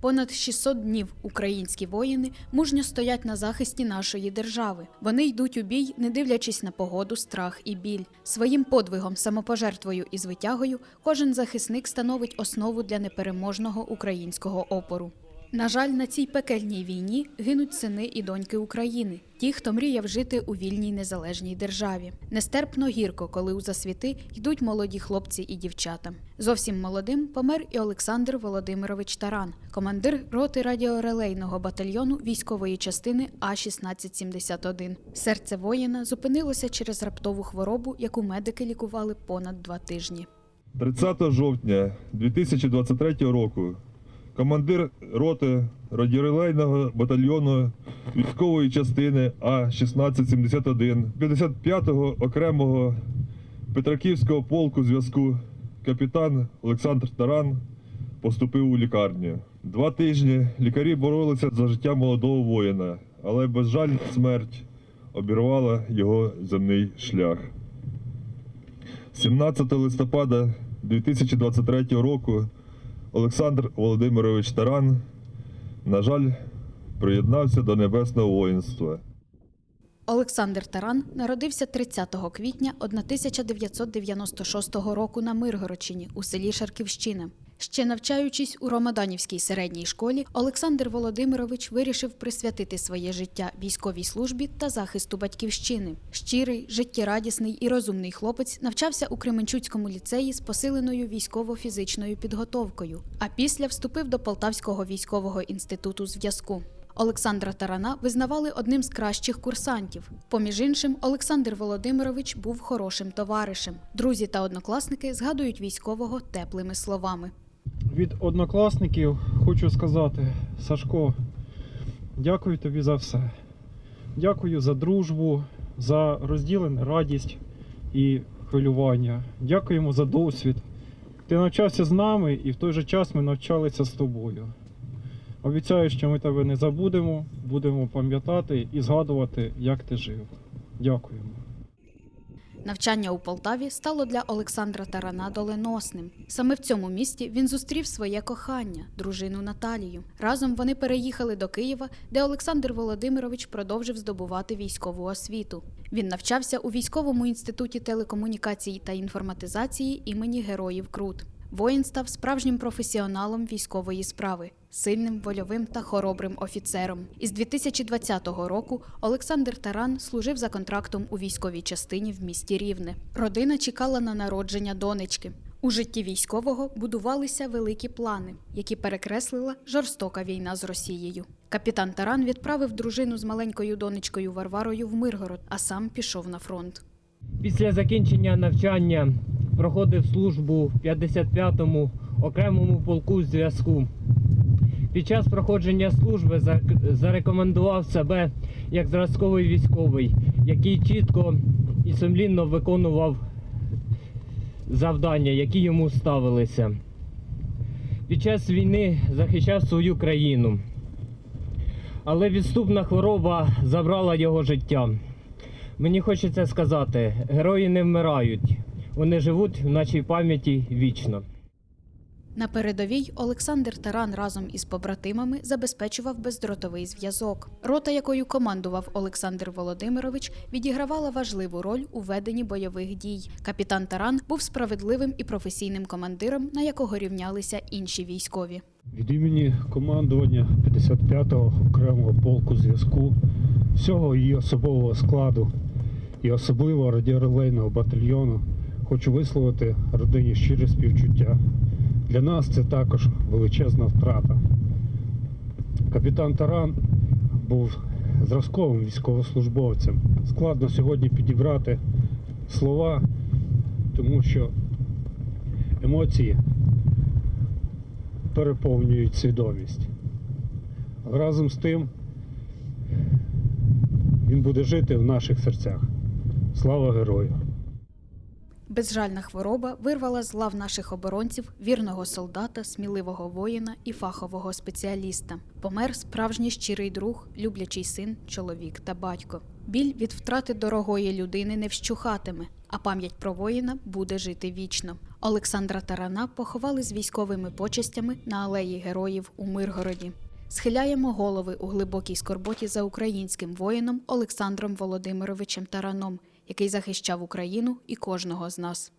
Понад 600 днів українські воїни мужньо стоять на захисті нашої держави. Вони йдуть у бій, не дивлячись на погоду, страх і біль. Своїм подвигом, самопожертвою і звитягою кожен захисник становить основу для непереможного українського опору. На жаль, на цій пекельній війні гинуть сини і доньки України, ті, хто мріяв жити у вільній незалежній державі. Нестерпно гірко, коли у засвіти йдуть молоді хлопці і дівчата. Зовсім молодим помер і Олександр Володимирович Таран, командир роти радіорелейного батальйону військової частини А 1671 Серце воїна зупинилося через раптову хворобу, яку медики лікували понад два тижні. 30 жовтня 2023 року командир роти радіорелейного батальйону військової частини А-1671 55-го окремого Петраківського полку зв'язку капітан Олександр Таран поступив у лікарню. Два тижні лікарі боролися за життя молодого воїна, але безжальна смерть обірвала його земний шлях. 17 листопада 2023 року Олександр Володимирович Таран, на жаль, приєднався до небесного воїнства. Олександр Таран народився 30 квітня 1996 року на Миргородщині у селі Шарківщина. Ще навчаючись у Ромаданівській середній школі, Олександр Володимирович вирішив присвятити своє життя військовій службі та захисту батьківщини. Щирий, життєрадісний і розумний хлопець навчався у Кременчуцькому ліцеї з посиленою військово-фізичною підготовкою, а після вступив до Полтавського військового інституту зв'язку. Олександра Тарана визнавали одним з кращих курсантів. Поміж іншим, Олександр Володимирович був хорошим товаришем. Друзі та однокласники згадують військового теплими словами. Від однокласників хочу сказати, Сашко, дякую тобі за все. Дякую за дружбу, за розділену радість і хвилювання. Дякуємо за досвід. Ти навчався з нами і в той же час ми навчалися з тобою. Обіцяю, що ми тебе не забудемо, будемо пам'ятати і згадувати, як ти жив. Дякуємо. Навчання у Полтаві стало для Олександра Тарана доленосним. Саме в цьому місті він зустрів своє кохання, дружину Наталію. Разом вони переїхали до Києва, де Олександр Володимирович продовжив здобувати військову освіту. Він навчався у військовому інституті телекомунікації та інформатизації імені Героїв Крут. Воїн став справжнім професіоналом військової справи, сильним, вольовим та хоробрим офіцером. Із 2020 року Олександр Таран служив за контрактом у військовій частині в місті Рівне. Родина чекала на народження донечки. У житті військового будувалися великі плани, які перекреслила жорстока війна з Росією. Капітан Таран відправив дружину з маленькою донечкою Варварою в Миргород, а сам пішов на фронт. Після закінчення навчання проходив службу в 55-му окремому полку зв'язку. Під час проходження служби зарекомендував себе як зразковий військовий, який чітко і сумлінно виконував завдання, які йому ставилися. Під час війни захищав свою країну. Але відступна хвороба забрала його життя. Мені хочеться сказати, герої не вмирають, вони живуть в нашій пам'яті вічно. На передовій Олександр Таран разом із побратимами забезпечував бездротовий зв'язок. Рота, якою командував Олександр Володимирович, відігравала важливу роль у веденні бойових дій. Капітан Таран був справедливим і професійним командиром, на якого рівнялися інші військові. Від імені командування 55-го окремого полку зв'язку, всього її особового складу і особливо радіорелейного батальйону хочу висловити родині щире співчуття. Для нас це також величезна втрата. Капітан Таран був зразковим військовослужбовцем. Складно сьогодні підібрати слова, тому що емоції переповнюють свідомість. Разом з тим він буде жити в наших серцях. Слава герою! Безжальна хвороба вирвала з лав наших оборонців вірного солдата, сміливого воїна і фахового спеціаліста. Помер справжній щирий друг, люблячий син, чоловік та батько. Біль від втрати дорогої людини не вщухатиме, а пам'ять про воїна буде жити вічно. Олександра Тарана поховали з військовими почестями на алеї героїв у Миргороді. Схиляємо голови у глибокій скорботі за українським воїном Олександром Володимировичем Тараном, який захищав Україну і кожного з нас.